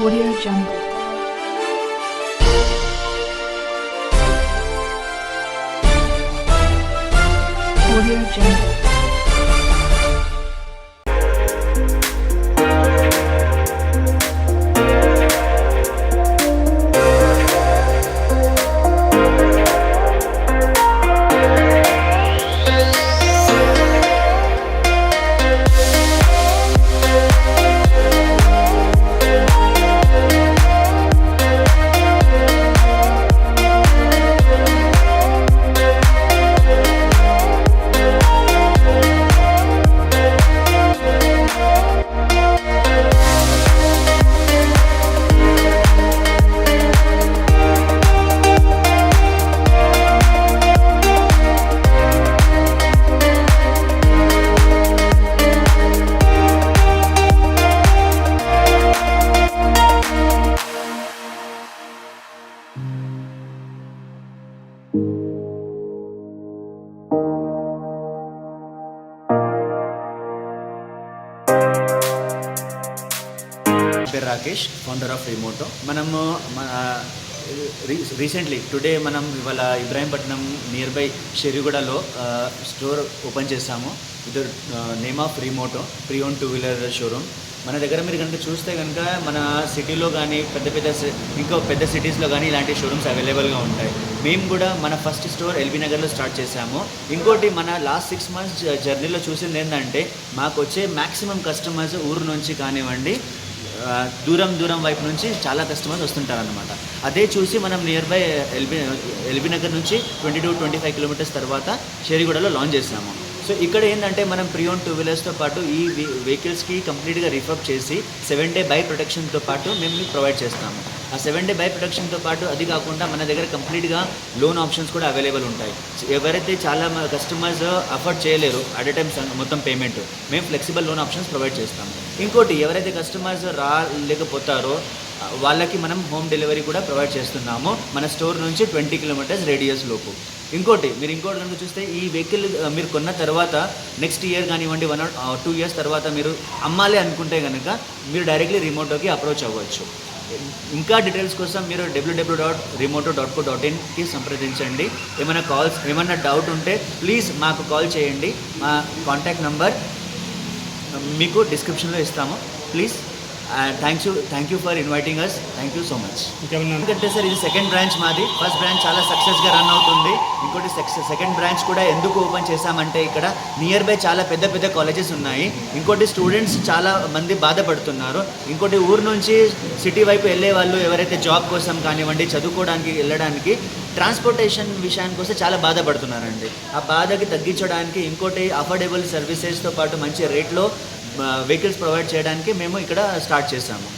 오디오 정글 오디오 정글 పేరు Rakesh founder of రిమోటో మనము మన రీసెంట్లీ టుడే మనం ఇవాళ ఇబ్రాహీంపట్నం నియర్ బై షెరిగూడలో స్టోర్ ఓపెన్ చేస్తాము ఇది name of Rimoto pre own two wheeler showroom మన దగ్గర మీరు కనుక చూస్తే కనుక మన సిటీలో కానీ పెద్ద పెద్ద సి- ఇంకా పెద్ద సిటీస్లో కానీ ఇలాంటి షోరూమ్స్ అవైలబుల్గా ఉంటాయి. మేము కూడా మన ఫస్ట్ స్టోర్ ఎల్బీ నగర్లో స్టార్ట్ చేశాము. ఇంకోటి మన లాస్ట్ సిక్స్ మంత్స్ జర్నీలో చూసింది ఏంటంటే మాకు వచ్చే మ్యాక్సిమం కస్టమర్స్ ఊరు నుంచి కానివ్వండి దూరం దూరం వైపు నుంచి చాలా కస్టమర్స్ వస్తుంటారనమాట అదే చూసి మనం near by LB LB Nagar నుంచి twenty to twenty five kilometres తర్వాత షేరిగూడలో లాంచ్ చేసాము సో ఇక్కడ ఏంటంటే మనం ప్రియోన్ టూ వీలర్స్తో పాటు ఈ వెహికల్స్కి కంప్లీట్గా రిఫప్ చేసి సెవెన్ డే బై ప్రొటెక్షన్తో పాటు మేము ప్రొవైడ్ చేస్తాము. ఆ సెవెన్ డే బై ప్రొడక్షన్తో పాటు అది కాకుండా మన దగ్గర కంప్లీట్గా లోన్ ఆప్షన్స్ కూడా అవైలబుల్ ఉంటాయి. ఎవరైతే చాలా కస్టమర్స్ అఫోర్డ్ చేయలేరు అట్ ఎ టైమ్ మొత్తం పేమెంట్ మేము ఫ్లెక్సిబుల్ లోన్ ఆప్షన్స్ ప్రొవైడ్ చేస్తాము ఇంకోటి ఎవరైతే కస్టమర్స్ రాలేకపోతారో వాళ్ళకి మనం హోమ్ డెలివరీ కూడా ప్రొవైడ్ చేస్తున్నాము మన స్టోర్ నుంచి ట్వంటీ కిలోమీటర్స్ రేడియస్ లోపు. ఇంకోటి మీరు ఇంకోటి కనుక చూస్తే ఈ వెహికల్ మీరు కొన్న తర్వాత నెక్స్ట్ ఇయర్ కానివ్వండి వన్ టూ ఇయర్స్ తర్వాత మీరు అమ్మాలి అనుకుంటే కనుక మీరు డైరెక్ట్లీ రిమోటోకి అప్రోచ్ అవ్వచ్చు. ఇంకా డీటెయిల్స్ కోసం మీరు WWW dot Rimoto dot co dot ఇన్కి సంప్రదించండి. ఏమైనా కాల్స్ ఏమైనా డౌట్ ఉంటే ప్లీజ్ మాకు కాల్ చేయండి. మా కాంటాక్ట్ నంబర్ మీకు డిస్క్రిప్షన్లో ఇస్తాము. Please thanks you thank you for inviting us thank you so much ఎందుకంటే సార్ ఇది సెకండ్ బ్రాంచ్ మాది. ఫస్ట్ బ్రాంచ్ చాలా సక్సెస్గా రన్ అవుతుంది. ఇంకోటి సెకండ్ బ్రాంచ్ కూడా ఎందుకు ఓపెన్ చేశామంటే ఇక్కడ నియర్ బై చాలా పెద్ద పెద్ద కాలేజెస్ ఉన్నాయి. ఇంకోటి స్టూడెంట్స్ చాలా మంది బాధపడుతున్నారు. ఇంకోటి ఊరు నుంచి సిటీ వైపు వెళ్ళే వాళ్ళు ఎవరైతే జాబ్ కోసం కానివ్వండి చదువుకోవడానికి వెళ్ళడానికి ట్రాన్స్పోర్టేషన్ విషయానికి వస్తే చాలా బాధపడుతున్నారండి. ఆ బాధకి తగ్గించడానికి ఇంకోటి అఫోర్డబుల్ సర్వీసెస్తో పాటు మంచి రేట్లో వెహికల్స్ ప్రొవైడ్ చేయడానికి మేము ఇక్కడ స్టార్ట్ చేశాము.